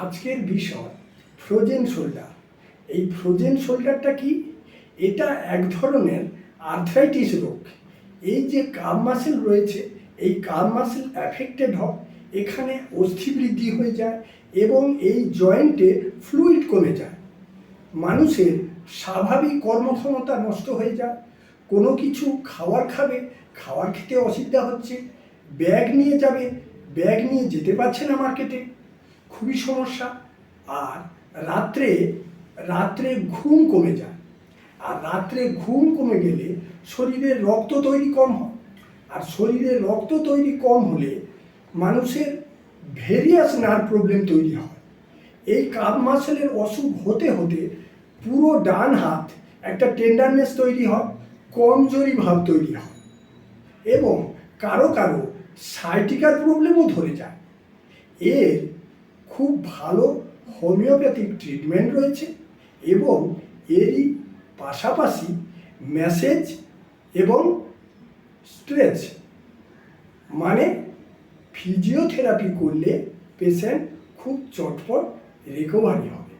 আজকের বিষয় frozen shoulder এই ফ্রোজেন শোল্ডারটা কি? এটা এক ধরনের আর্থ্রাইটিস রোগ। এই যে কাম মাসেল রয়েছে, এই কাম মাসেল অ্যাফেক্টেড হয়, এখানে অস্থি বৃদ্ধি হয়ে যায় এবং এই জয়েন্টে ফ্লুইড কমে যায়। মানুষের স্বাভাবিক কর্মক্ষমতা নষ্ট হয়ে যায়, কোনো কিছু খাবার খাবে খাবার খেতে অসুবিধা হচ্ছে, ব্যাগ নিয়ে যাবে, ব্যাগ নিয়ে যেতে পারছে না মার্কেটে খুবই সমস্যা। আর রাত্রে রাত্রে ঘুম কমে যায়। আর রাত্রে ঘুম কমে গেলে শরীরে রক্ত তৈরি কম হয়। আর শরীরে রক্ত তৈরি কম হলে মানুষের ভেরিয়াস নার্ভ প্রবলেম তৈরি হয়। এই কাপ মাসেলের অসুখ হতে হতে পুরো ডান হাত একটা টেন্ডারনেস তৈরি হয়, কমজোরি ভাব তৈরি হয় এবং কারও কারও সাইটিকার প্রবলেমও ধরে যায়। এর খুব ভালো হোমিওপ্যাথিক ট্রিটমেন্ট রয়েছে এবং এরই পাশাপাশি ম্যাসেজ এবং স্ট্রেচ মানে ফিজিওথেরাপি করলে পেশেন্ট খুব চটপট রিকভারি হয়